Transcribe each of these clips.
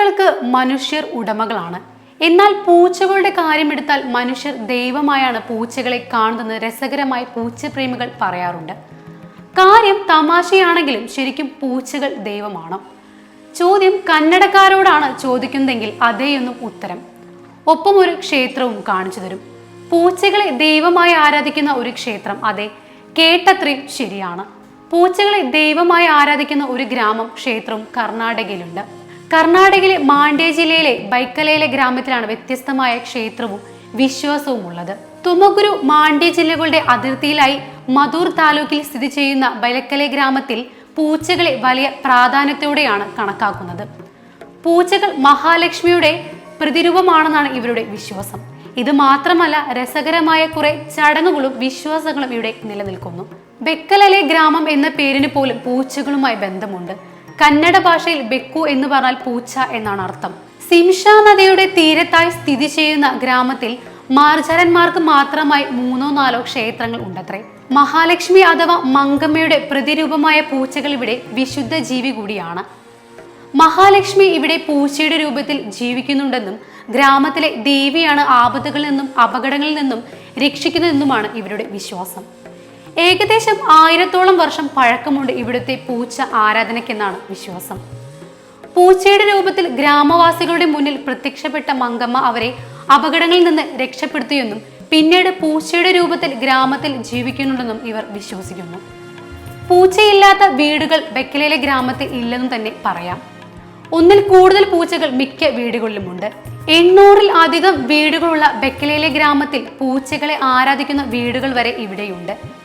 നായ്ക്കൾക്ക് മനുഷ്യർ ഉടമകളാണ്. എന്നാൽ പൂച്ചകളുടെ കാര്യമെടുത്താൽ മനുഷ്യർ ദൈവമായാണ് പൂച്ചകളെ കാണുന്നത് രസകരമായി പൂച്ചപ്രേമികൾ പറയാറുണ്ട്. കാര്യം തമാശയാണെങ്കിലും ശരിക്കും പൂച്ചകൾ ദൈവമാണ്. ചോദ്യം കന്നഡക്കാരോടാണ് ചോദിക്കുന്നതെങ്കിൽ അതേയൊന്നും ഉത്തരം. ഒപ്പം ഒരു ക്ഷേത്രവും കാണിച്ചു തരും. പൂച്ചകളെ ദൈവമായി ആരാധിക്കുന്ന ഒരു ക്ഷേത്രം അതെ കേട്ടത്രയും ശരിയാണ്. പൂച്ചകളെ ദൈവമായി ആരാധിക്കുന്ന ഒരു ഗ്രാമം ക്ഷേത്രവും കർണാടകയിലുണ്ട്. കർണാടകയിലെ മാണ്ഡ്യ ജില്ലയിലെ ബൈക്കലയിലെ ഗ്രാമത്തിലാണ് വ്യത്യസ്തമായ ക്ഷേത്രവും വിശ്വാസവും ഉള്ളത്. തുമകുരു മാണ്ഡ്യ ജില്ലകളുടെ അതിർത്തിയിലായി മധൂർ താലൂക്കിൽ സ്ഥിതി ചെയ്യുന്ന ബൈലക്കലെ ഗ്രാമത്തിൽ പൂച്ചകളെ വലിയ പ്രാധാന്യത്തോടെയാണ് കണക്കാക്കുന്നത്. പൂച്ചകൾ മഹാലക്ഷ്മിയുടെ പ്രതിരൂപമാണെന്നാണ് ഇവരുടെ വിശ്വാസം. ഇത് മാത്രമല്ല രസകരമായ കുറെ ചടങ്ങുകളും വിശ്വാസങ്ങളും ഇവിടെ നിലനിൽക്കുന്നു. ബെക്കലലെ ഗ്രാമം എന്ന പേരിന് പോലും പൂച്ചകളുമായി ബന്ധമുണ്ട്. കന്നഡ ഭാഷയിൽ ബെക്കു എന്ന് പറഞ്ഞാൽ പൂച്ച എന്നാണ് അർത്ഥം. സിംഷ നദിയുടെ തീരത്തായി സ്ഥിതി ചെയ്യുന്ന ഗ്രാമത്തിൽ മാർജരന്മാർക്ക് മാത്രമായി മൂന്നോ നാലോ ക്ഷേത്രങ്ങൾ ഉണ്ടത്രേ. മഹാലക്ഷ്മി അഥവാ മങ്കമ്മയുടെ പ്രതിരൂപമായ പൂച്ചകൾ ഇവിടെ വിശുദ്ധ ജീവി കൂടിയാണ്. മഹാലക്ഷ്മി ഇവിടെ പൂച്ചയുടെ രൂപത്തിൽ ജീവിക്കുന്നുണ്ടെന്നും ഗ്രാമത്തിലെ ദേവിയാണ് ആപത്തുകളിൽ നിന്നും അപകടങ്ങളിൽ നിന്നും രക്ഷിക്കുന്നതെന്നുമാണ് ഇവരുടെ വിശ്വാസം. ഏകദേശം ആയിരത്തോളം വർഷം പഴക്കമുണ്ട് ഇവിടുത്തെ പൂച്ച ആരാധനയ്ക്കെന്നാണ് വിശ്വാസം. പൂച്ചയുടെ രൂപത്തിൽ ഗ്രാമവാസികളുടെ മുന്നിൽ പ്രത്യക്ഷപ്പെട്ട മങ്കമ്മ അവരെ അപകടങ്ങളിൽ നിന്ന് രക്ഷപ്പെടുത്തിയെന്നും പിന്നീട് പൂച്ചയുടെ രൂപത്തിൽ ഗ്രാമത്തിൽ ജീവിക്കുന്നുണ്ടെന്നും ഇവർ വിശ്വസിക്കുന്നു. പൂച്ചയില്ലാത്ത വീടുകൾ ബെക്കലയിലെ ഗ്രാമത്തിൽ ഇല്ലെന്നും തന്നെ പറയാം. ഒന്നിൽ കൂടുതൽ പൂച്ചകൾ മിക്ക വീടുകളിലുമുണ്ട്. എണ്ണൂറിൽ അധികം വീടുകളുള്ള ബെക്കലയിലെ ഗ്രാമത്തിൽ പൂച്ചകളെ ആരാധിക്കുന്ന വീടുകൾ വരെ ഇവിടെയുണ്ട്.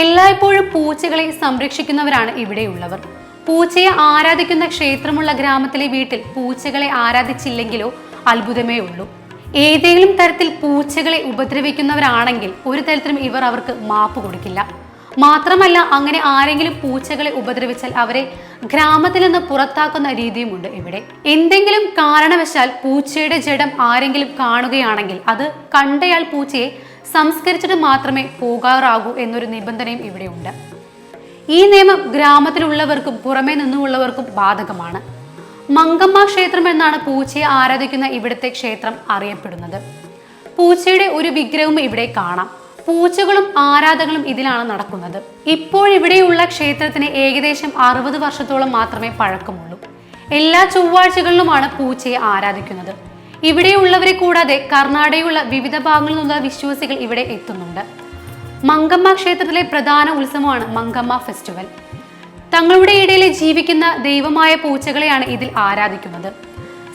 എല്ലായ്പ്പോഴും പൂച്ചകളെ സംരക്ഷിക്കുന്നവരാണ് ഇവിടെയുള്ളവർ. പൂച്ചയെ ആരാധിക്കുന്ന ക്ഷേത്രമുള്ള ഗ്രാമത്തിലെ വീട്ടിൽ പൂച്ചകളെ ആരാധിച്ചില്ലെങ്കിലോ അത്ഭുതമേ ഉള്ളൂ. ഏതെങ്കിലും തരത്തിൽ പൂച്ചകളെ ഉപദ്രവിക്കുന്നവരാണെങ്കിൽ ഒരു തരത്തിലും ഇവർ അവർക്ക് മാപ്പ് കൊടുക്കില്ല. മാത്രമല്ല അങ്ങനെ ആരെങ്കിലും പൂച്ചകളെ ഉപദ്രവിച്ചാൽ അവരെ ഗ്രാമത്തിൽ നിന്ന് പുറത്താക്കുന്ന രീതിയുമുണ്ട് ഇവിടെ. എന്തെങ്കിലും കാരണവശാൽ പൂച്ചയുടെ ജഡം ആരെങ്കിലും കാണുകയാണെങ്കിൽ അത് കണ്ടയാൾ പൂച്ചയെ സംസ്കരിച്ചിട്ട് മാത്രമേ പോകാറാകൂ എന്നൊരു നിബന്ധനയും ഇവിടെയുണ്ട്. ഈ നിയമം ഗ്രാമത്തിലുള്ളവർക്കും പുറമേ നിന്നുമുള്ളവർക്കും ബാധകമാണ്. മങ്കമ്മ ക്ഷേത്രം എന്നാണ് പൂച്ചയെ ആരാധിക്കുന്ന ഇവിടുത്തെ ക്ഷേത്രം അറിയപ്പെടുന്നത്. പൂച്ചയുടെ ഒരു വിഗ്രഹവും ഇവിടെ കാണാം. പൂച്ചകളും ആരാധകളും ഇതിലാണ് നടക്കുന്നത്. ഇപ്പോഴിവിടെയുള്ള ക്ഷേത്രത്തിന് ഏകദേശം അറുപത് വർഷത്തോളം മാത്രമേ പഴക്കമുള്ളൂ. എല്ലാ ചൊവ്വാഴ്ചകളിലുമാണ് പൂച്ചയെ ആരാധിക്കുന്നത്. ഇവിടെയുള്ളവരെ കൂടാതെ കർണാടകയുള്ള വിവിധ ഭാഗങ്ങളിൽ നിന്നുള്ള വിശ്വാസികൾ ഇവിടെ എത്തുന്നുണ്ട്. മങ്കമ്മ ക്ഷേത്രത്തിലെ പ്രധാന ഉത്സവമാണ് മങ്കമ്മ ഫെസ്റ്റിവൽ. തങ്ങളുടെ ഇടയിൽ ജീവിക്കുന്ന ദൈവമായ പൂച്ചകളെയാണ് ഇതിൽ ആരാധിക്കുന്നത്.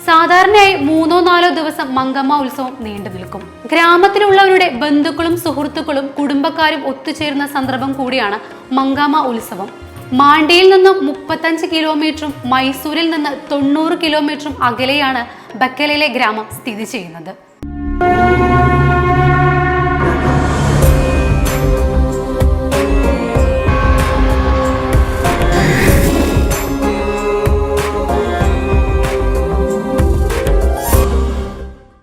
സാധാരണയായി മൂന്നോ നാലോ ദിവസം മങ്കമ്മ ഉത്സവം നീണ്ടു നിൽക്കും. ഗ്രാമത്തിലുള്ളവരുടെ ബന്ധുക്കളും സുഹൃത്തുക്കളും കുടുംബക്കാരും ഒത്തുചേരുന്ന സന്ദർഭം കൂടിയാണ് മങ്കമ്മ ഉത്സവം. മാണ്ടിയിൽ നിന്നും മുപ്പത്തഞ്ച് കിലോമീറ്ററും മൈസൂരിൽ നിന്ന് തൊണ്ണൂറ് കിലോമീറ്ററും അകലെയാണ് ബക്കലയിലെ ഗ്രാമം സ്ഥിതി ചെയ്യുന്നത്.